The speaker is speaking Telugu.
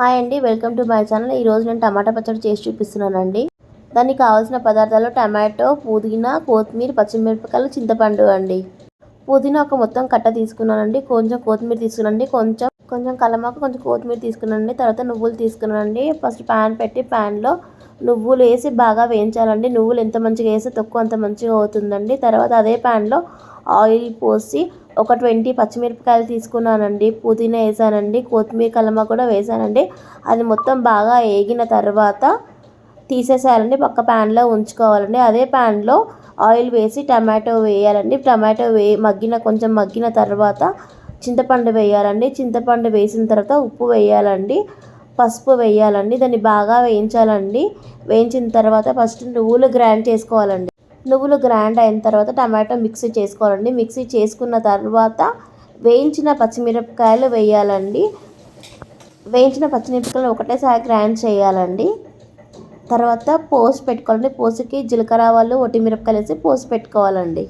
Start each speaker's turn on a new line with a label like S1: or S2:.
S1: హాయ్ అండి వెల్కమ్ టు మై ఛానల్. ఈరోజు నేను టమాటా పచ్చడి చేసి చూపిస్తున్నానండి. దానికి కావాల్సిన పదార్థాలు టమాటో పుదీనా కొత్తిమీర పచ్చిమిరపకాయలు చింతపండు అండి. పుదీనా ఒక మొత్తం కట్ట తీసుకున్నానండి. కొంచెం కొత్తిమీర తీసుకున్నానండి. కొంచెం కొంచెం కలమాకు కొంచెం కొత్తిమీర తీసుకున్నానండి. తర్వాత నువ్వులు తీసుకున్నానండి. ఫస్ట్ ప్యాన్ పెట్టి ప్యాన్లో నువ్వులు వేసి బాగా వేయించాలండి. నువ్వులు ఎంత మంచిగా వేస్తే తక్కువ అంత మంచిగా అవుతుందండి. తర్వాత అదే ప్యాన్లో ఆయిల్ పోసి ఒక ట్వంటీ పచ్చిమిరపకాయలు తీసుకున్నానండి. పుదీనా వేసానండి. కొత్తిమీర కలమ కూడా వేసానండి. అది మొత్తం బాగా వేగిన తర్వాత తీసేసేయాలండి. పక్క ప్యాన్లో ఉంచుకోవాలండి. అదే ప్యాన్లో ఆయిల్ వేసి టమాటో వేయాలండి. టమాటో వే మగ్గిన కొంచెం మగ్గిన తర్వాత చింతపండు వేయాలండి. చింతపండు వేసిన తర్వాత ఉప్పు వేయాలండి. పసుపు వేయాలండి. దాన్ని బాగా వేయించాలండి. వేయించిన తర్వాత ఫస్ట్ నువ్వులు గ్రైండ్ చేసుకోవాలండి. నువ్వులు గ్రైండ్ అయిన తర్వాత టమాటో మిక్సీ చేసుకోవాలండి. మిక్సీ చేసుకున్న తర్వాత వేయించిన పచ్చిమిరపకాయలు వేయాలండి. వేయించిన పచ్చిమిరపకాయలు ఒకటేసారి గ్రైండ్ చేయాలండి. తర్వాత పోసి పెట్టుకోవాలండి. పోసుకి జీలకర్ర ఆవాలు ఒట్టి మిరపకాయలు వేసి పోసి పెట్టుకోవాలండి.